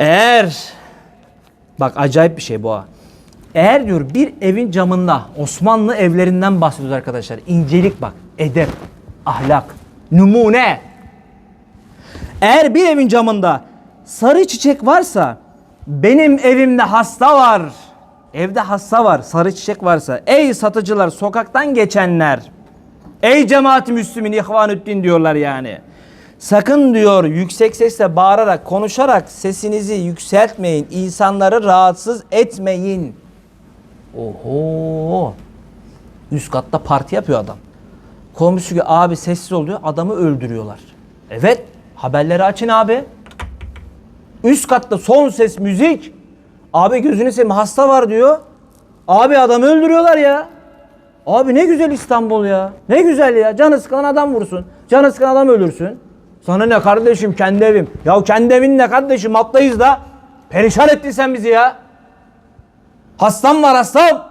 Eğer bak acayip bir şey bu ha. Eğer diyor bir evin camında Osmanlı evlerinden bahsediyoruz arkadaşlar. İncelik bak, edep, ahlak, numune. Eğer bir evin camında sarı çiçek varsa benim evimde hasta var. Evde hasta var, sarı çiçek varsa. Ey satıcılar, sokaktan geçenler. Ey cemaat-i müslümin ihvanüddin diyorlar yani. Sakın diyor yüksek sesle bağırarak, konuşarak sesinizi yükseltmeyin. insanları rahatsız etmeyin. Oho. Üst katta parti yapıyor adam. Komşu abi sessiz ol diyor. Adamı öldürüyorlar. Evet. Haberleri açın abi. Üst katta son ses müzik. Abi gözünü seveyim hasta var diyor. Abi adamı öldürüyorlar ya. Abi ne güzel İstanbul ya. Ne güzel ya. Canı sıkılan adam vursun. Canı sıkılan adam ölürsün. Sana ne kardeşim kendi evim. Ya kendi evin ne kardeşim atlayız da. Perişan ettin sen bizi ya. Hastam var hastam.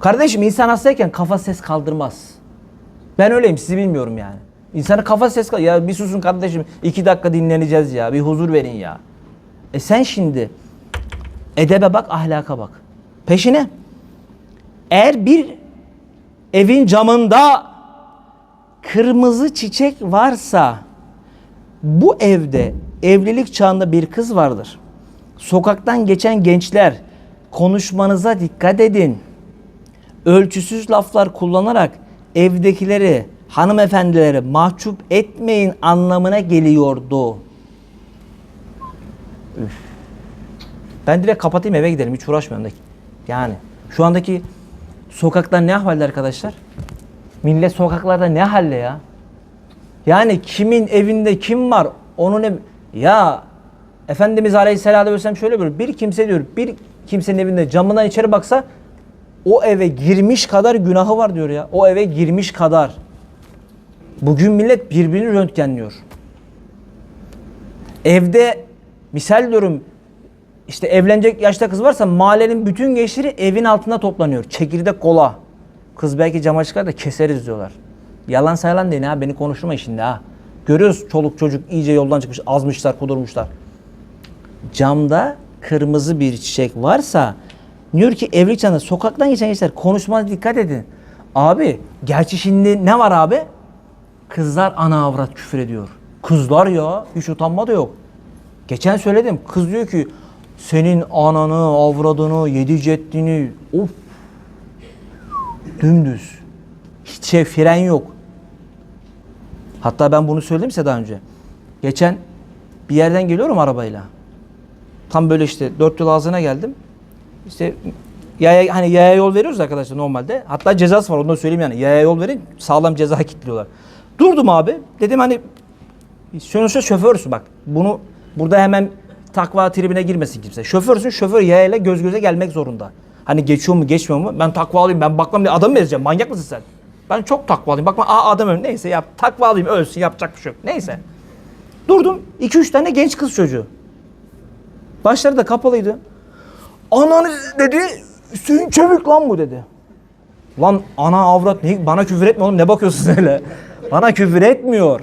Kardeşim insan hastayken kafa ses kaldırmaz. Ben öyleyim sizi bilmiyorum yani. İnsanın kafa ses kal- Ya bir susun kardeşim. iki dakika dinleneceğiz ya. Bir huzur verin ya. E sen şimdi edebe bak ahlaka bak. Peşine. Eğer bir evin camında kırmızı çiçek varsa bu evde evlilik çağında bir kız vardır. Sokaktan geçen gençler konuşmanıza dikkat edin. Ölçüsüz laflar kullanarak evdekileri, hanımefendileri mahcup etmeyin anlamına geliyordu. Ben direkt kapatayım eve gidelim hiç uğraşmıyorum. Yani şu andaki sokaklar ne halde arkadaşlar? Millet sokaklarda ne halde ya? Yani kimin evinde kim var? Onun ev... Ya Efendimiz Aleyhisselatü Vesselam şöyle buyuruyor. Bir kimse diyor bir kimsenin evinde camından içeri baksa o eve girmiş kadar günahı var diyor ya. O eve girmiş kadar. Bugün millet birbirini röntgenliyor. Evde misal diyorum işte evlenecek yaşta kız varsa mahallenin bütün gençleri evin altında toplanıyor. Çekirdek kola. Kız belki cama çıkar da keseriz diyorlar. Yalan sayılan değil ha beni konuşturma şimdi ha. Görüyoruz çoluk çocuk iyice yoldan çıkmış azmışlar kudurmuşlar. Camda kırmızı bir çiçek varsa diyor ki evlilik çağında sokaktan geçen gençler konuşmana dikkat edin. Abi gerçi şimdi ne var abi? Kızlar ana avrat küfür ediyor. Kızlar ya hiç utanma da yok. Geçen söyledim kız diyor ki senin ananı avradını yedi ceddini of dümdüz. Hiç şey fren yok. Hatta ben bunu söyledim size daha önce. Geçen bir yerden geliyorum arabayla. Tam böyle işte dört yol ağzına geldim. İşte yaya, hani yaya yol veriyoruz arkadaşlar normalde. Hatta cezası var onu da söyleyeyim yani. Yaya yol verin sağlam ceza kilitliyorlar. Durdum abi. Dedim hani sonuçta şoförsün bak. Bunu burada hemen takva tribine girmesin kimse. Şoförsün şoför yayayla göz göze gelmek zorunda. Hani geçiyor mu geçmiyor mu? Ben takvalıyım ben bakmam diye adam mı ezeceğim? Manyak mısın sen? Ben çok takvalıyım. Bakma aa adam ölüm. Neyse yap. Takvalıyım ölsün yapacak bir şey yok. Neyse. Durdum. 2-3 tane genç kız çocuğu. Başları da kapalıydı. Ananı dedi. Hüseyin Çevik lan bu dedi. Lan ana avrat ne, bana küfür etme oğlum ne bakıyorsun öyle? Bana küfür etmiyor.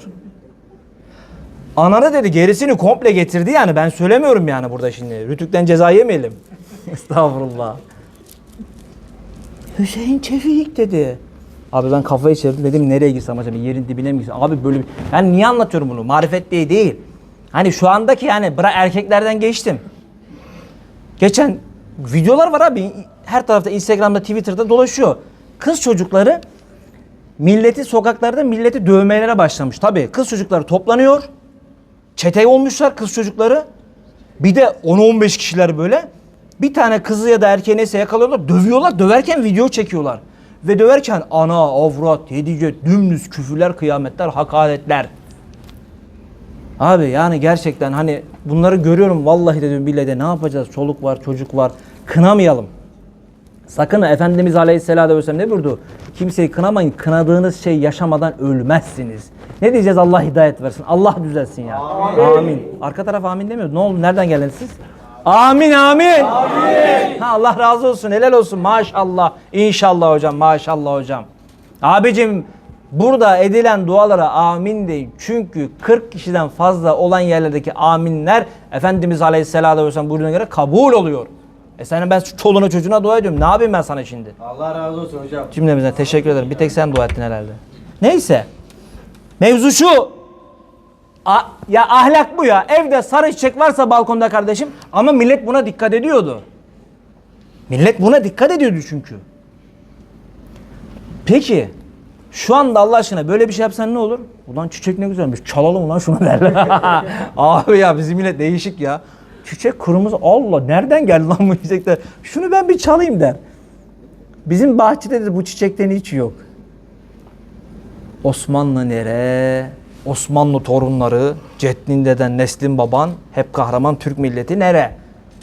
Ananı dedi gerisini komple getirdi yani ben söylemiyorum yani burada şimdi. Rütükten ceza yemeyelim. Estağfurullah. Hüseyin Çevik dedi. Abi ben kafayı çevirdim dedim nereye girsem acaba yerin dibine mi girsem? Abi böyle bir... Ben niye anlatıyorum bunu? Marifet diye değil. Hani şu andaki yani bırak erkeklerden geçtim. Geçen videolar var abi. Her tarafta Instagram'da, Twitter'da dolaşıyor. Kız çocukları milleti sokaklarda milleti dövmelere başlamış. Tabii kız çocukları toplanıyor. Çete olmuşlar kız çocukları. Bir de 10-15 kişiler böyle. Bir tane kızı ya da erkeği neyse yakalıyorlar, dövüyorlar. Döverken video çekiyorlar. Ve döverken ana, avrat, yedice, dümdüz küfürler, kıyametler, hakaretler. Abi yani gerçekten hani bunları görüyorum vallahi dedim billahi de ne yapacağız? Çoluk var, çocuk var. Kınamayalım. Sakın Efendimiz Aleyhisselatü Vesselam ne buyurdu? Kimseyi kınamayın. Kınadığınız şey yaşamadan ölmezsiniz. Ne diyeceğiz? Allah hidayet versin. Allah düzelsin ya. Amin. Arka taraf amin demiyor. Ne oldu? Nereden geldiniz siz? Amin amin. Amin. Ha, Allah razı olsun. Helal olsun. Maşallah. İnşallah hocam. Maşallah hocam. Abicim Burada edilen dualara amin deyin. Çünkü 40 kişiden fazla olan yerlerdeki aminler Efendimiz Aleyhisselatü Vesselam buyruğuna göre kabul oluyor. E sen ben çoluğuna çocuğuna dua ediyorum. Ne yapayım ben sana şimdi? Allah razı olsun hocam. Cümlemizden teşekkür ederim. Bir tek sen dua ettin herhalde. Neyse. Mevzu şu. A- ya ahlak bu ya. Evde sarı çiçek varsa balkonda kardeşim ama millet buna dikkat ediyordu. Millet buna dikkat ediyordu çünkü. Peki şu anda Allah aşkına böyle bir şey yapsan ne olur? Ulan çiçek ne güzelmiş. Çalalım ulan şunu derler. Abi ya bizim millet değişik ya. Çiçek kırmızı. Allah nereden geldi lan bu çiçekler? Şunu ben bir çalayım der. Bizim bahçede de bu çiçekten hiç yok. Osmanlı nere? Osmanlı torunları, Ceddin deden, Neslin baban, hep kahraman Türk milleti nere?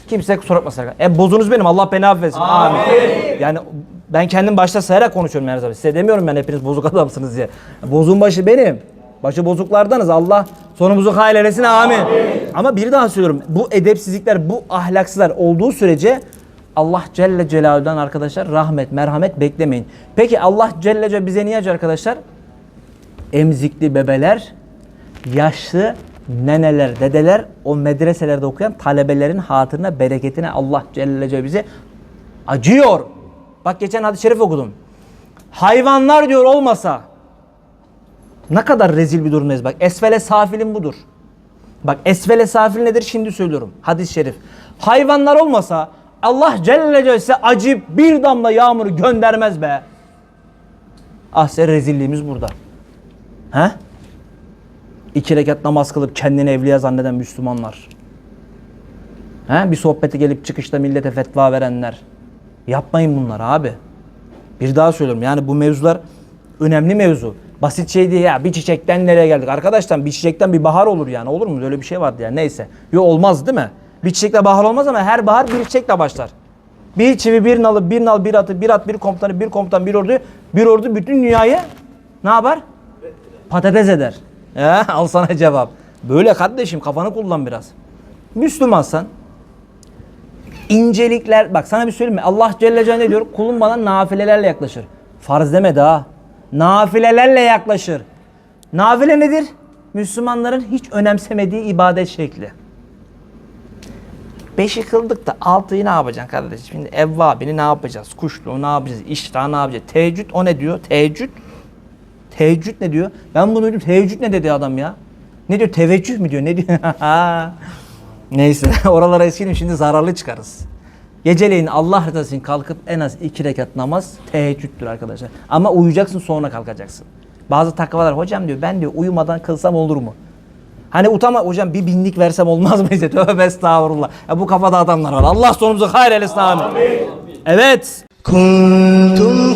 Kimse kusura bakmasın. E bozunuz benim. Allah beni affetsin. Amin. Yani ben kendim başta sayarak konuşuyorum her zaman. Size demiyorum ben hepiniz bozuk adamsınız diye. Bozun başı benim. Başı bozuklardanız. Allah sonumuzu hayal eylesin. Amin. Ama bir daha söylüyorum. Bu edepsizlikler, bu ahlaksızlar olduğu sürece Allah Celle Celaluhu'dan arkadaşlar rahmet, merhamet beklemeyin. Peki Allah Celle Celaluhu bize niye acı arkadaşlar? Emzikli bebeler, yaşlı neneler, dedeler o medreselerde okuyan talebelerin hatırına, bereketine Allah Celle Celaluhu bize acıyor. Bak geçen hadis-i şerif okudum. Hayvanlar diyor olmasa ne kadar rezil bir durumdayız bak. Esfele safilin budur. Bak esfele safil nedir şimdi söylüyorum. Hadis-i şerif. Hayvanlar olmasa Allah Celle Celaluhu size acı bir damla yağmuru göndermez be. Ah rezilliğimiz burada. He? İki rekat namaz kılıp kendini evliya zanneden Müslümanlar. He? Bir sohbete gelip çıkışta millete fetva verenler. Yapmayın bunları abi. Bir daha söylüyorum yani bu mevzular önemli mevzu. Basit şey değil ya bir çiçekten nereye geldik? Arkadaşlar bir çiçekten bir bahar olur yani olur mu? Öyle bir şey vardı yani neyse. Yok olmaz değil mi? Bir çiçekle bahar olmaz ama her bahar bir çiçekle başlar. Bir çivi, bir nalı, bir nal, bir atı, bir at, bir komutanı, bir komutan, bir ordu. Bir ordu bütün dünyayı ne yapar? Patates eder. Ya, al sana cevap. Böyle kardeşim kafanı kullan biraz. Müslümansan incelikler bak sana bir söyleyeyim mi? Allah Celle Celaluhu ne diyor? Kulum bana nafilelerle yaklaşır. Farz demedi ha. Nafilelerle yaklaşır. Nafile nedir? Müslümanların hiç önemsemediği ibadet şekli. Beşi kıldık da altıyı ne yapacaksın kardeşim? Şimdi evvabini ne yapacağız? Kuşluğu ne yapacağız? İştah ne yapacağız? Teheccüd o ne diyor? Teheccüd. Teheccüd ne diyor? Ben bunu duydum. Teheccüd ne dedi adam ya? Ne diyor? Teveccüh mü diyor? Ne diyor? Neyse oralara eskiyelim şimdi zararlı çıkarız. Geceleyin Allah rızası için kalkıp en az iki rekat namaz teheccüddür arkadaşlar. Ama uyuyacaksın sonra kalkacaksın. Bazı takvalar hocam diyor ben diyor uyumadan kılsam olur mu? Hani utama hocam bir binlik versem olmaz mı işte tövbe estağfurullah. Ya bu kafada adamlar var. Allah sonumuzu hayır eylesin amin. Evet. Kuntum